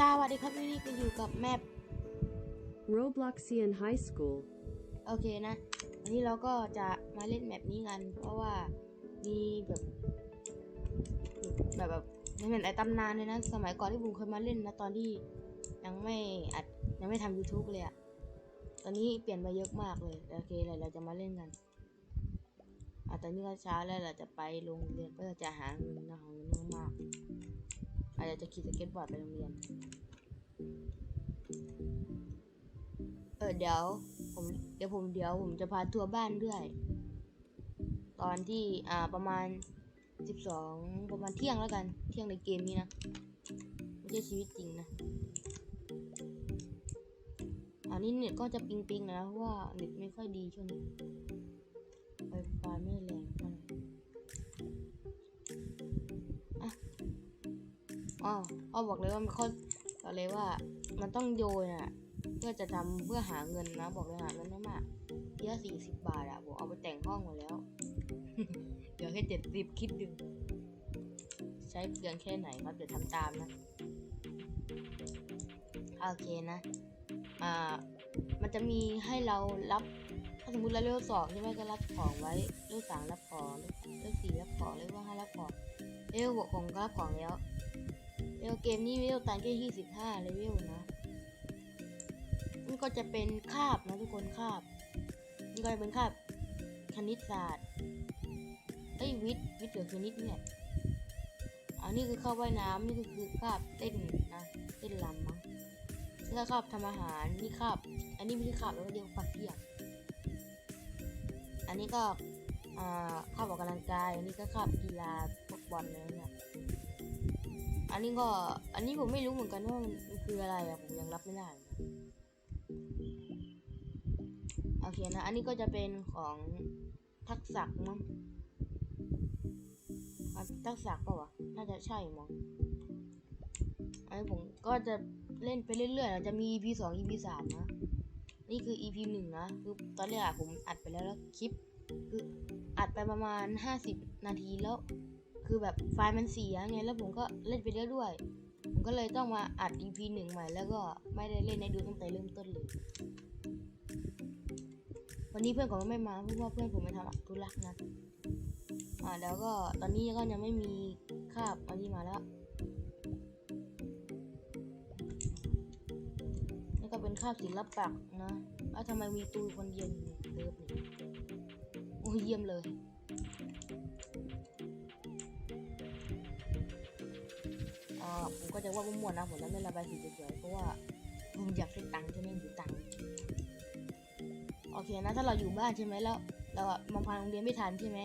สวัสดีครับวันนี้ก็อยู่กับแมป Robloxian High School. โอเคนะ วันนี้เราก็จะมาเล่นแมปนี้กัน เพราะว่ามีแบบแบบแบบมันเป็นไอตำนานเลยนะ สมัยก่อนที่ผมเคยมาเล่นนะ ตอนที่ยังไม่อัดยังไม่ทำ YouTube เลยอะตอนนี้เปลี่ยนไปเยอะมากเลย โอเคเดี๋ยวเราจะมาเล่นกันอะตอนนี้ก็เช้าแล้วเราจะไปโรงเรียนเพื่อจะหาเงินนะหาเงินมาก ๆอาจจะขี่สเก็ตบอร์ดไปโรงเรียน เออเดี๋ยว ผมเดี๋ยวผมเดี๋ยวผมจะพาทัวร์บ้านด้วย ตอนที่อ่าประมาณสิบสองประมาณเที่ยงแล้วกัน เที่ยงในเกมนี้นะไม่ใช่ชีวิตจริงนะอันนี้เน็ตก็จะปิงปิงๆนะเพราะว่าเน็ตไม่ค่อยดีช่วงนี้ไฟฟ้าไม่ อ๋ออ้อบอกเลยว่ามันข้อบอกเลยว่า มันต้องโยนอะ เพื่อจะทำเพื่อหาเงินนะ บอกเลยหาเงินได้มากเยอะสี่สิบบาทอะผมเอาไปแต่งห้องหมดแล้วเหลือแค่เจ็ดสิบคิดดูใช้เปลืองแค่ไหนครับเดี๋ยวทำตามนะ โอเคนะ อ่า มันจะมีให้เรารับ ถ้าสมมติเราเลือกสองใช่ไหมก็รับของไว้เลือกสามรับของเลือกสี่รับของเลือกว่าห้ารับของเลเวลหกของก็รับของแล้ว วลเกมนี้เลเวลตันแค่ยี่สิบห้าเลเวลนะนี่ก็จะเป็นคาบนะทุกคนคาบนี่ก็จะเป็นคาบคณิตศาสตร์เอ้วิทย์วิทย์หรือคณิตเนี่ยอันนี้คือคาบว่ายน้ำนี่คือคาบเต้นนะเต้นรำมั้งนี่ก็คาบทำอาหารนี่คาบอันนี้ไม่ใช่คาบแล้วเรียกว่าปักเทียบอันนี้ก็อ่าคาบออกกำลังกายอันนี้ก็คาบกีฬาพวกบอลอะไรเนี่ย อันนี้ก็ อันนี้ผมไม่รู้เหมือนกันว่ามันคืออะไรอะผมยังรับไม่ได้โอเคนะ อันนี้ก็จะเป็นของทักษะมั้งทักษะเปล่าวะน่าจะใช่มั้งอันนี้ผมก็จะเล่นไปเรื่อยๆเราจะมี EP สอง EP สามนะ นี่คือ EP หนึ่งนะ คือตอนแรกอะผมอัดไปแล้วแล้วคลิป คืออัดไปประมาณ50นาทีแล้ว คือแบบไฟล์มันเสียไงแล้วผมก็เล่นไปเรื่อยด้วย ผมก็เลยต้องมาอัด EP หนึ่งใหม่แล้วก็ไม่ได้เล่นให้ดูตั้งแต่เริ่มต้นเลย วันนี้เพื่อนผมไม่มาเพราะว่าเพื่อนผมไปทำธุระนะอ่าแล้วก็ตอนนี้ก็ยังไม่มีคาบอันนี้มาแล้วนี่ก็เป็นคาบศิลปะนะแล้วทำไมมีตูคนเดียวอยู่เลิฟนี่โอ้ยเยี่ยมเลย อ่าผมก็จะว่ามั่วๆนะผมจะไม่ระบายสีสวยๆเพราะว่าผมอยากได้ตังค์ใช่ไหมอยู่ตังค์โอเคนะถ้าเราอยู่บ้านใช่ไหมแล้วเราอะมาพานโรงเรียนไม่ทันใช่ไหม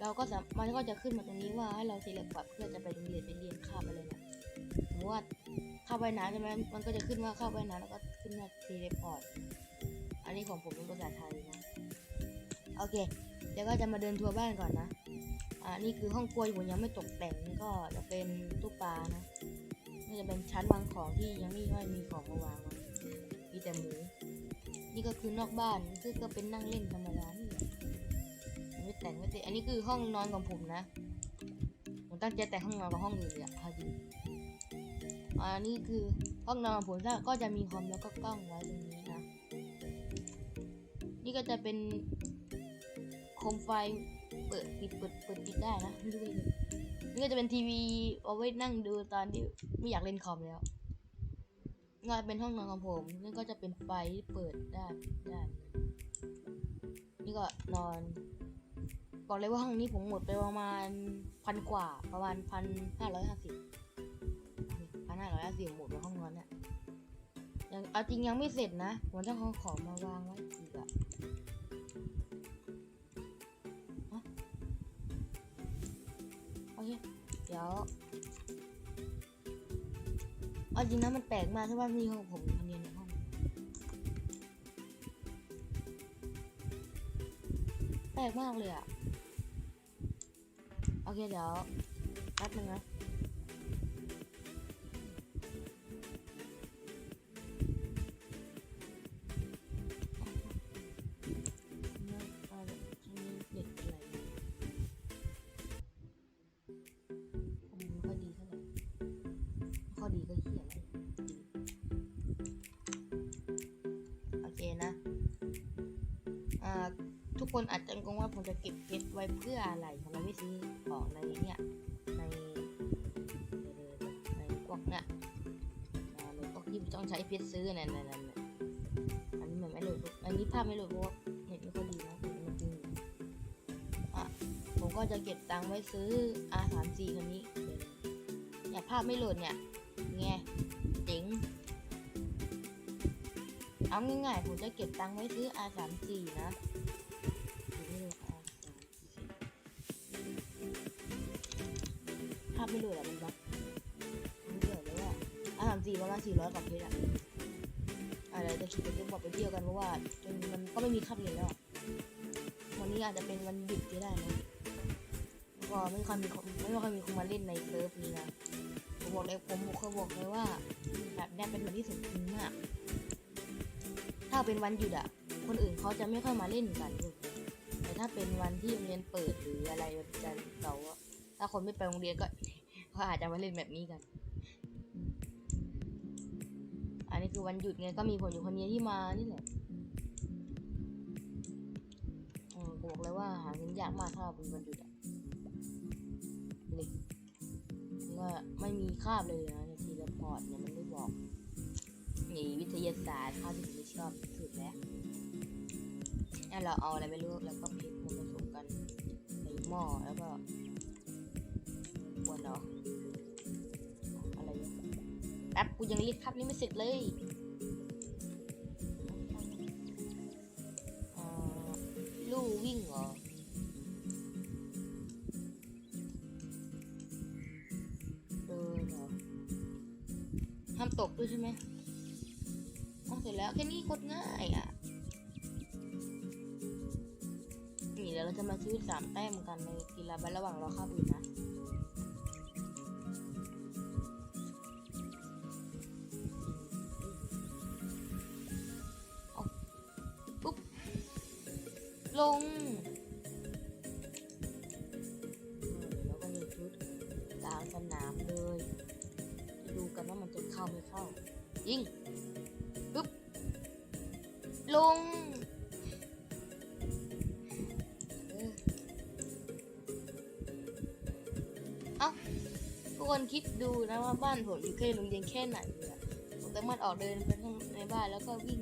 เราก็มันก็จะขึ้นมาตรงนี้ว่าให้เราเซเลบบัตรเพื่อจะไปโรงเรียนไปเรียนคาบอะไรนะสมมติว่าคาบว่ายน้ำใช่ไหมมันก็จะขึ้นว่าคาบว่ายน้ำแล้วก็ขึ้นว่าเซเลพอร์ตอันนี้ของผมเป็นภาษาไทยนะโอเคเดี๋ยวก็จะมาเดินทัวร์บ้านก่อนนะ อ่านี่คือห้องครัวผมยังไม่ตกแต่งก็จะเป็นตู้ปลานะนี่จะเป็นชั้นวางของที่ยังไม่ค่อยมีของมาวางมีแต่หมูนี่ก็คือนอกบ้านคือก็เป็นนั่งเล่นธรรมดานี่ไม่แต่งไม่แต่อันนี้คือห้องนอนของผมนะผมตั้งใจแต่งห้องนอนกับห้องอื่นเลยอะพอดีอันนี้คือห้องนอนของผมก็จะมีคอมแล้วก็กล้องไว้ตรงนี้นะ นี่ก็จะเป็นโคมไฟ เปิดปิดเปิดเปิดปิดได้นะไม่รู้เลยนี่ก็จะเป็นทีวีเอาไว้นั่งดูตอนที่ไม่อยากเล่นคอมแล้วงานเป็นห้องนอนของผมนี่ก็จะเป็นไฟเปิดได้ได้นี่ก็นอนบอกเลยว่าห้องนี้ผมหมดไปประมาณพันกว่าประมาณพันห้าร้อยห้าสิบพันห้าร้อยห้าสิบหมดในห้องนอนเนี่ยยังเอาจริงยังไม่เสร็จนะผมต้องเอาของมาวางไว้อีกอะ อเค เดี๋ยวเอาจริงนะมันแปลกมากที่ว่ามีห้องผมคนเดียวในห้อง แปลกมากเลยอะโอเค เดี๋ยวแป๊บนึงนะ กคนอาจจะงงว่าผมจะเก็บเพชรไว้เพื่ออะไรทำไมไม่ซื้อของในเนี่ยในในพวกเนี่ยในพวกที่ต้องใช้เพชรซื้อนั่นนั่นนั่นน่ะอันนี้มันไม่หลุดอันนี้ภาพไม่หลุดเพราะเน็ตไม่ค่อยดีนะเน็ตมันจริงอะผมก็จะเก็บตังค์ไว้ซื้อ R34 คันนี้เนี่ยภาพไม่หลุดเนี่ยไงเจ๋งเอาง่ายๆผมจะเก็บตังค์ไว้ซื้อ R34 นะ ระมาณ400กว่าเพชรอะอะไรจะคิดจะบอกไปเที่ยวกันเพราะว่าจนมันก็ไม่มีคาบเรียนแล้วอะวันนี้อาจจะเป็นวันหยุดก็ได้นะก็ไม่ค่อยมีไม่ค่อยมีคนมาเล่นในเซิร์ฟนี้นะผมบอกเลยผมเคยบอกเลยว่า แบบนี้เป็นวันที่สมจริงมาก ถ้าเป็นวันหยุดอะคนอื่นเขาจะไม่ค่อยมาเล่นกันแต่ถ้าเป็นวันที่โรงเรียนเปิดหรืออะไรวันจันทร์เสาร์ถ้าคนไม่ไปโรงเรียนก็เขาอาจจะมาเล่นแบบนี้กัน นนี้คือวันหยุดไงก็มีผมอยู่คนเดียวที่มานี่แหละอบอกเลยว่าหาเงินยากมากถ้าเป็นวันหยุดอะนี่ว่าไม่มีคาบเลยนะทีละพอร์ตเนี่ยมันไม่บอกนี่วิทยาศาสตร์ข้าวที่ผมไม่ชอบสุดแล้วงั้นเราเอาอะไรไม่รู้แล้วก็เพชรมาผสมกันในหม้อแล้วก็ ป๊บกูยังเรียกคับนี้ไม่เสร็จเลยลู่วิ่งเหรอเดินเหรอห้ามตกด้วยใช่ไหมอ๋อเสร็จแล้วแค่นี้กดง่ายอะนี่เดี๋ยวเราจะมาซื้อสามแต้มกันในกีฬาบัลระหว่างรอข้ามอื่นนะ ลงแล้วก็มีชุดกลางสนามเลยจะดูกันว่ามันจะเข้าไม่เข้า ยิงปึ๊บ ลงเออเอ้าทุกคนคิดดูนะว่าบ้านผมอยู่ใกล้โรงเรียนแค่ไหนเลยอะผมสามารถออกเดินไปข้างในบ้านแล้วก็วิ่ง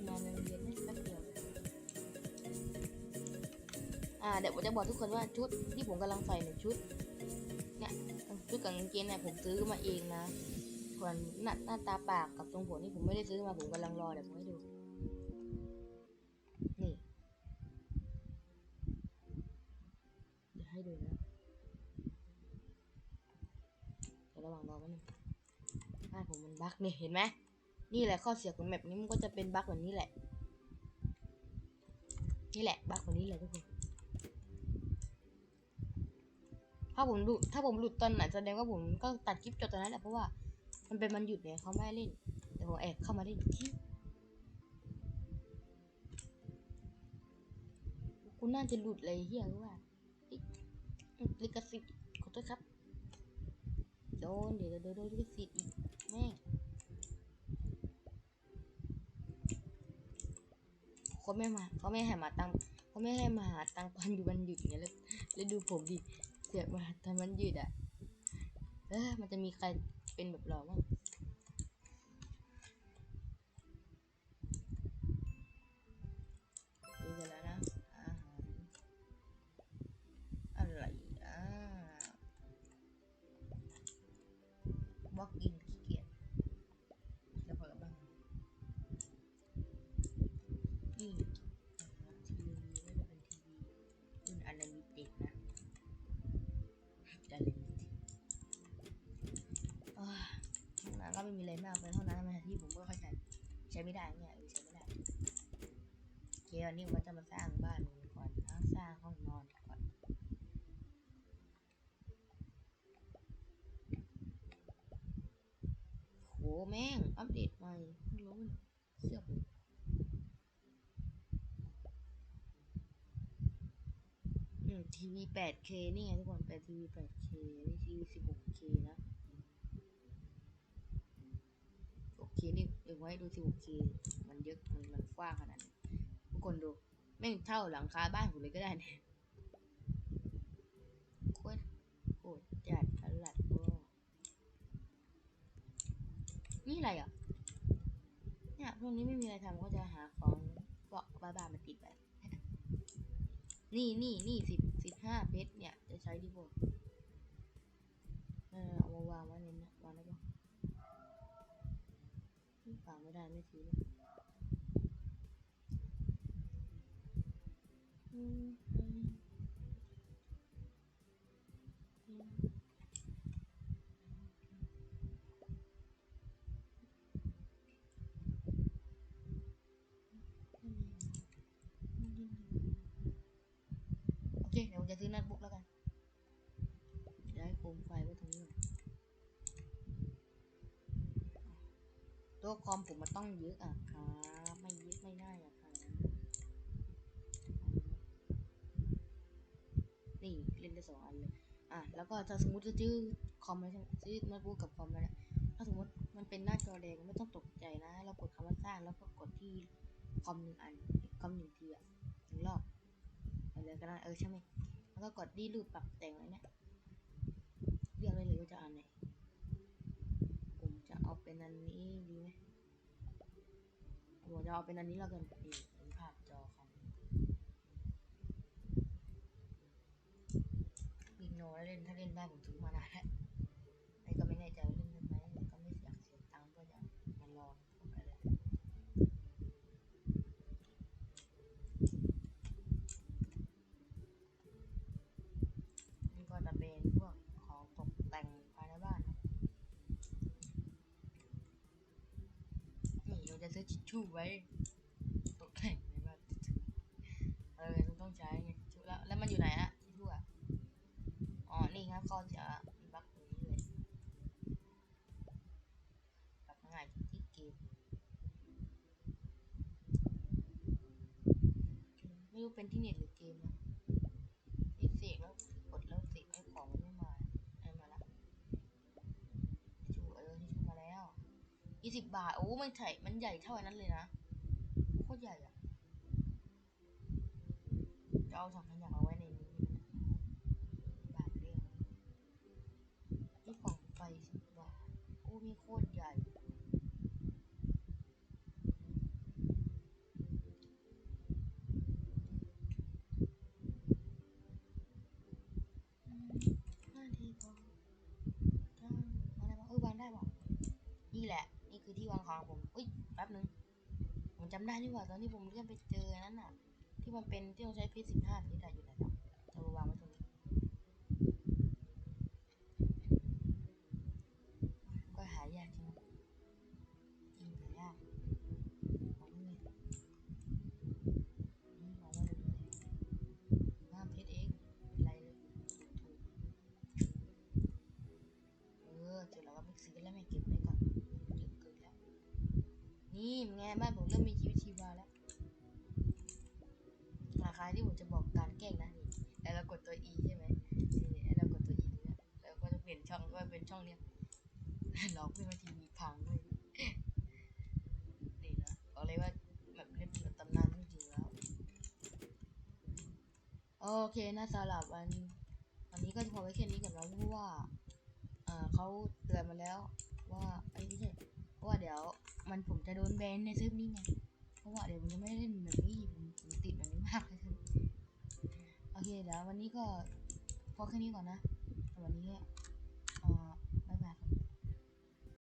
อ่าเดี๋ยวผมจะบอกทุกคนว่าชุดที่ผมกำลังใส่เนี่ยชุดเนี่ยชุดกับกางเกงเนี่ยผมซื้อมาเองนะส่วนหน้าหน้าตาปากกับทรงผมนี่ผมไม่ได้ซื้อมาผมกำลังรอเดี๋ยวผมให้ดูนี่เดี๋ยวให้ดูนะเดี๋ยวระหว่างรอแป๊บนึงบ้านผมมันบั๊กเนี่ยเห็นไหมนี่แหละข้อเสียของแบบนี้มันก็จะเป็นบั๊กแบบนี้แหละ นี่แหละบั๊กแบบนี้แหละทุกคน ถ้าผมหลุดถ้าผมหลุดตอนไหนแสดงว่าผมก็ตัดคลิปจบตอนนั้นแหละเพราะว่า มันเป็นมันหยุดเนี่ยเขาไม่เล่นแต่ผมแอบเข้ามาเล่นที่กูน่าจะหลุดเลยเฮียรู้ว่าอิ๊ะลิขสิทธิ์ขอโทษครับโดนเดี๋ยวโดนโดนลิขสิทธิ์อีกแม่งเขาไม่มาเขาไม่ให้มาตังเขาไม่ให้มาหาตังตอนอยู่วันหยุดเนี่ยแล้วแล้วดูผมดิ เสียมาทำมันยืดอะ เออมันจะมีใครเป็นแบบเราบ้าง ก็ไม่มีอะไราเป็นห้องน้ำธรรมาที่ผมก็เข้าใจใช้ไม่ได้เนี่ยใช้ไม่ได้โอเควันนี้ผมก็จะมาสร้างบ้านก่อนนะสร้างห้องนอนก่อนโหแม่ง อัปเดตใหม่รู้เสื้อผมอืมทีวี 8K นี่ไงทุกคนเป็นทีวี 8K นี่ทีวี 16K นะ โอเคนี่เดี๋ยวไว้ดู 16K มันเยอะมันมันกว้างขนาดนี้ทุกคนดูแม่งเท่าหลังคาบ้านผมเลยก็ได้เนี่ยโคตรโคตรจัดขลัดโว้นี่อะไรอะเนี่ยพวกนี้ไม่มีอะไรทำก็จะหาของเกาะบ้าๆมาติดไปนี่นี่นี่สิบสิบห้าเพชรเนี่ย จะใช้ดีบ่เออเอามาวางไว้ในนี้วางได้ปะ วาไม่ได้ไม่ถือเลยอืมอืมอืมโอเค เดี๋ยวผมจะซื้อโน้ตบุ๊กแล้วกันจะให้โคมไฟไว้ ตัวคอมผมมันต้องเยอะอะครับไม่เยอะไม่ได้อะครับนี่เล่นได้สองอันเลยอะแล้วก็ถ้าสมมติจะซื้อคอมแล้วใช่ไหมซื้อโน้ตบุ๊กกับคอมแล้วเนี่ยถ้าสมมติมันเป็นหน้าจอแดงไม่ต้องตกใจนะ เรากดคำว่าสร้างแล้วก็กดที่คอมหนึ่งอันคอมหนึ่งทีอะหนึ่งรอบไปเลยก็ได้เออใช่ไหมแล้วก็กดดีรูปปรับแต่งอะไรเนี่ยเลือกได้เลยว่าจะอันไหน เอาเป็นอันนี้ดีไหมผมจะเอาเป็นอันนี้แล้วกันไปเป็นภาพจอคอมบิโน้ตเล่นถ้าเล่นได้ผมถือมานานแล้วไอ้ก็ไม่แน่ใจว่าเล่นได้ไหมแต่ก็ไม่อยากเสียตังค์ก็จะมาลองอะไรนี่ก็จะเป็นพวกของตกแต่งภายในบ้านนะ นี่เราจะซื้อทิชชู่ไว้ตกแต่งในบ้านเออต้องใช้ไงทิชชู่แล้วแล้วมันอยู่ไหนอะทิชชู่อะอ๋อนี่ครับก็จะมีบั๊กตรงนี้เลยปรับง่ายที่เกมไม่รู้เป็นที่เน็ตหรือเกมนะที่เสกแล้วกดแล้วเสกไอ้ของมันไม่มาไอ้มาละทิชชู่เออทิชชู่มาแล้ว ยี่สิบบาท โอ้มันใหญ่มันใหญ่เท่าอันนั้นเลยนะ โคตรใหญ่อะจะเอาสองขยะเอาทเดียวนี่กล่องไฟสิบบาท โอ้ มีโคตรใหญ่ ห้าทีพอได้อะไรบ้างเออวางได้บอก นี่แหละ นี่คือ ที่วางของผมอุ้ยแป๊บนึง ผมจำได้นี่หว่าตอนที่ผมเลื่อนไปเจอนั้นน่ะ ที่มันเป็นที่ต้องใช้เพชรสิบห้าเพชรอะอยู่ไหนต่อจะมาวางไว้ตรงนี้ ก็หายากจริงจริงหายากของนี่นี่ของมันเลยห้าเพชรเองเป็นไรเลยถูกๆเออเจอแล้วก็ไม่ซื้อแล้วไม่เก็บไว้ก่อนเยอะเกินแล้ว นี่เป็นไงบ้านผมเริ่มมีชีวิตชีวาแล้วราคาที่ผมจะบอกการแกล้งนะนี่แล้วเรากดตัว E ใช่ไหมนี่แล้วเรากดตัว E ตรงนี้แล้วก็จะเปลี่ยนช่องก็เป็นช่องเนี้ยเราเพื่อนมาทีวีพังเลยนี่นะบอกเลยว่าแบบเล่นเป็นตำนานจริงๆแล้วโอเคนะสำหรับวันวันนี้ก็จะพอไว้แค่นี้ก่อนนะเพราะว่าอ่าเขาเตือนมาแล้ว ว่าไอ้ไม่ใช่ว่าเดี๋ยว มันผมจะโดนแบนในซึมนี้ไงเพราะว่าเดี๋ยวผมจะไม่ได้เล่นแบบนี้ผมผมติดแบบนี้มากเลยคือโอเคเดี๋ยววันนี้ก็พอแค่นี้ก่อนนะสำหรับวันนี้